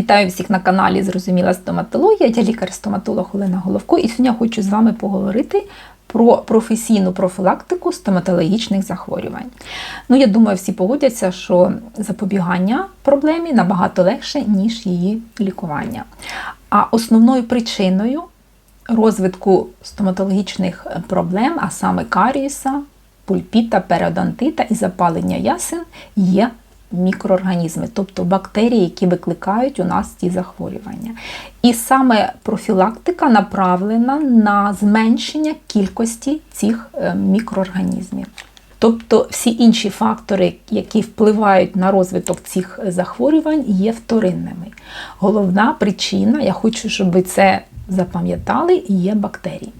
Вітаю всіх на каналі Зрозуміла стоматологія. Я лікар-стоматолог Олена Головко, і сьогодні я хочу з вами поговорити про професійну профілактику стоматологічних захворювань. Ну, я думаю, всі погодяться, що запобігання проблемі набагато легше, ніж її лікування. А основною причиною розвитку стоматологічних проблем, а саме карієса, пульпіта, періодонтита і запалення ясен, є мікроорганізми, тобто бактерії, які викликають у нас ці захворювання. І саме профілактика направлена на зменшення кількості цих е, мікроорганізмів. Тобто всі інші фактори, які впливають на розвиток цих захворювань, є вторинними. Головна причина, я хочу, щоб ви це запам'ятали, є бактерії.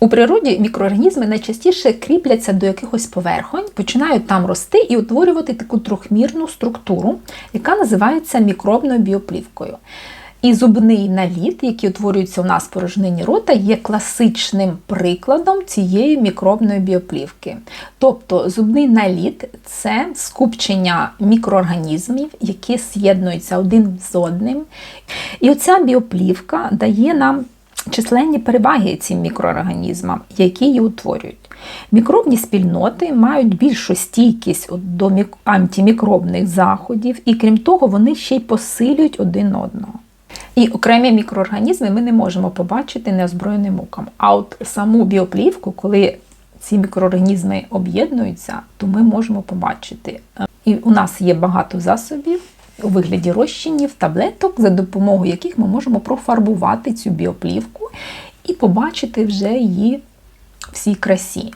У природі мікроорганізми найчастіше кріпляться до якихось поверхонь, починають там рости і утворювати таку трьохмірну структуру, яка називається мікробною біоплівкою. І зубний наліт, який утворюється у нас в порожнині рота, є класичним прикладом цієї мікробної біоплівки. Тобто зубний наліт це скупчення мікроорганізмів, які з'єднуються один з одним. І оця біоплівка дає нам численні переваги цим мікроорганізмам, які її утворюють. Мікробні спільноти мають більшу стійкість до антимікробних заходів, і крім того, вони ще й посилюють один одного. І окремі мікроорганізми ми не можемо побачити неозброєним оком. А от саму біоплівку, коли ці мікроорганізми об'єднуються, то ми можемо побачити. І у нас є багато засобів у вигляді розчинів, таблеток, за допомогою яких ми можемо профарбувати цю біоплівку і побачити вже її всій красі.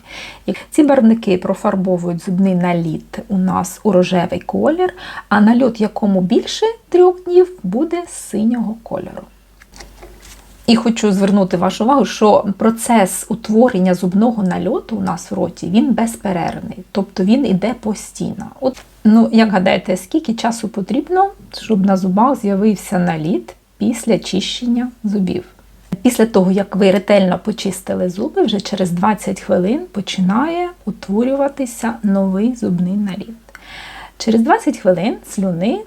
Ці барвники профарбовують зубний наліт у нас у рожевий колір, а нальот, якому більше трьох днів, буде синього кольору. І хочу звернути вашу увагу, що процес утворення зубного нальоту у нас в роті він безперервний, тобто він іде постійно. От, ну, як гадаєте, скільки часу потрібно, щоб на зубах з'явився наліт після чищення зубів? Після того, як ви ретельно почистили зуби, вже через 20 хвилин починає утворюватися новий зубний наліт. Через 20 хвилин слюни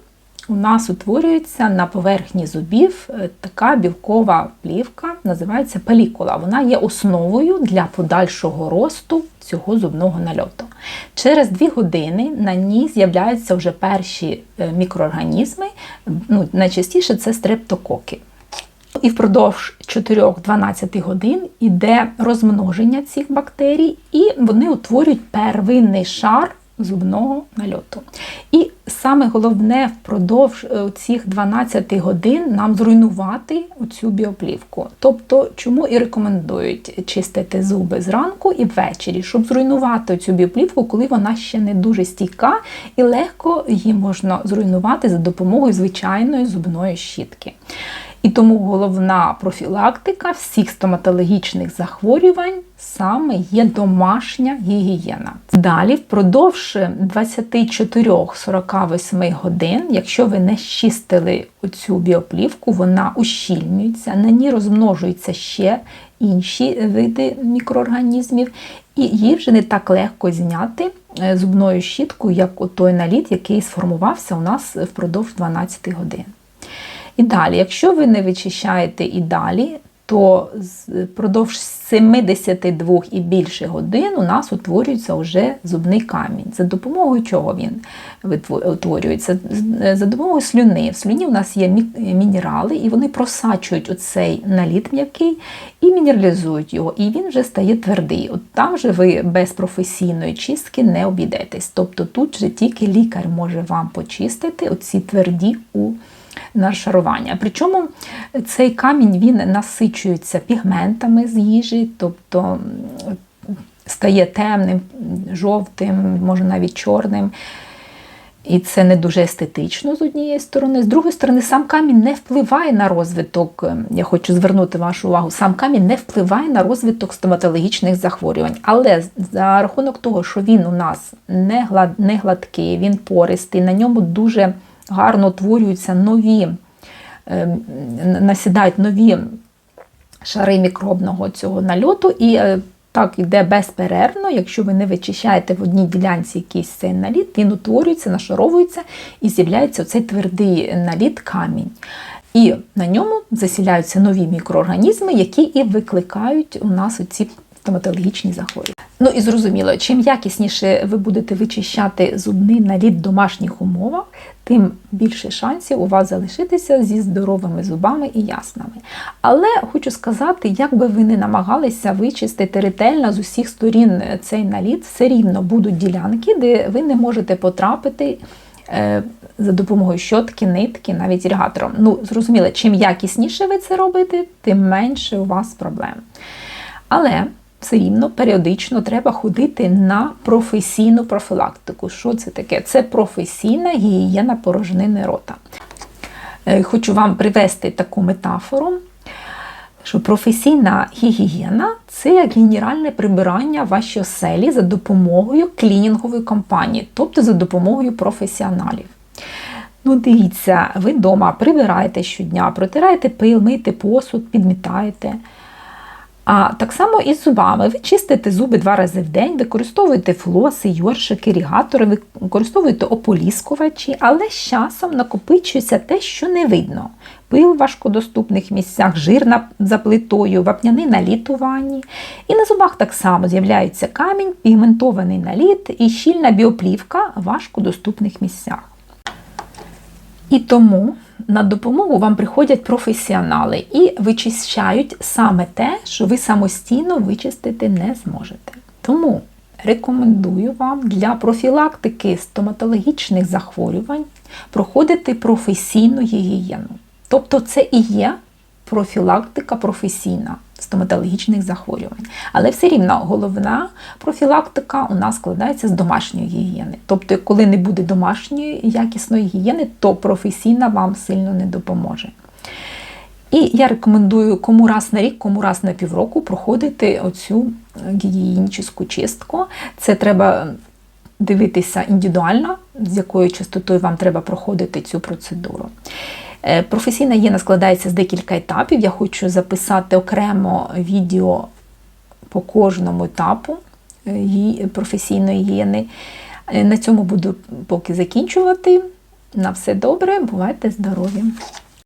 у нас утворюється на поверхні зубів е, така білкова плівка, називається пелікула. Вона є основою для подальшого росту цього зубного нальоту. Через 2 години на ній з'являються вже перші е, мікроорганізми, ну, найчастіше це стрептококи. І впродовж 4-12 годин іде розмноження цих бактерій, і вони утворюють первинний шар зубного нальоту. І саме головне впродовж е, цих 12 годин нам зруйнувати цю біоплівку. Тобто, чому і рекомендують чистити зуби зранку і ввечері, щоб зруйнувати цю біоплівку, коли вона ще не дуже стійка, і легко її можна зруйнувати за допомогою звичайної зубної щітки. І тому головна профілактика всіх стоматологічних захворювань саме є домашня гігієна. Далі, впродовж 24-48 годин, якщо ви не щистили оцю біоплівку, вона ущільнюється, на ній розмножуються ще інші види мікроорганізмів, і її вже не так легко зняти е, зубною щіткою, як той наліт, який сформувався у нас впродовж 12 годин. І далі, якщо ви не вичищаєте і далі, то впродовж 72 і більше годин у нас утворюється вже зубний камінь. За допомогою чого він утворюється? За допомогою слюни. В слюні у нас є мінерали, і вони просачують оцей наліт м'який і мінералізують його, і він вже стає твердий. От Там же ви без професійної чистки не обійдетесь. Тобто тут же тільки лікар може вам почистити оці тверді у нашарування. Причому цей камінь він насичується пігментами з їжі, тобто стає темним, жовтим, може навіть чорним. І це не дуже естетично з однієї сторони. З другої сторони, сам камінь не впливає на розвиток. Я хочу звернути вашу увагу, сам камінь не впливає на розвиток стоматологічних захворювань. Але за рахунок того, що він у нас не гладкий, він пористий, на ньому дуже гарно утворюються нові, ем, насідають нові шари мікробного цього нальоту, і е, так йде безперервно. Якщо ви не вичищаєте в одній ділянці якийсь цей наліт, він утворюється, нашаровується і з'являється оцей твердий наліт камінь. І на ньому засіляються нові мікроорганізми, які і викликають у нас оці стоматологічні захворювання. Ну і зрозуміло, чим якісніше ви будете вичищати зубний наліт в домашніх умовах, тим більше шансів у вас залишитися зі здоровими зубами і яснами. Але хочу сказати, як би ви не намагалися вичистити ретельно з усіх сторін цей наліт, все рівно будуть ділянки, де ви не можете потрапити. е, За допомогою щотки, нитки, навіть ірігатором. Ну, зрозуміло, чим якісніше ви це робите, тим менше у вас проблем. Але все рівно періодично треба ходити на професійну профілактику. Що це таке? Це професійна гігієна порожнини рота. Е, Хочу вам привести таку метафору, що професійна гігієна це як генеральне прибирання в вашій оселі за допомогою клінінгової компанії, тобто за допомогою професіоналів. Ну, дивіться, ви вдома прибираєте щодня, протираєте пил, миєте посуд, підмітаєте. А так само і зубами. Ви чистите зуби два рази в день, використовуєте флоси, йоршики, ірігатори, використовуєте ополіскувачі, але з часом накопичується те, що не видно. Пил в важкодоступних місцях, жир за плитою, вапняний наліт у ванні. І на зубах так само з'являється камінь, пігментований наліт і щільна біоплівка в важкодоступних місцях. І тому на допомогу вам приходять професіонали і вичищають саме те, що ви самостійно вичистити не зможете. Тому рекомендую вам для профілактики стоматологічних захворювань проходити професійну гігієну. Тобто це і є профілактика професійна стоматологічних захворювань. Але все рівно головна профілактика у нас складається з домашньої гігієни. Тобто, коли не буде домашньої якісної гігієни, то професійна вам сильно не допоможе. І я рекомендую кому раз на рік, кому раз на півроку проходити оцю гігієнічну чистку. Це треба дивитися індивідуально, з якою частотою вам треба проходити цю процедуру. Е, Професійна гігієна складається з декілька етапів. Я хочу записати окремо відео по кожному етапу е, професійної гігієни. Е, На цьому буду поки закінчувати. На все добре, бувайте здорові!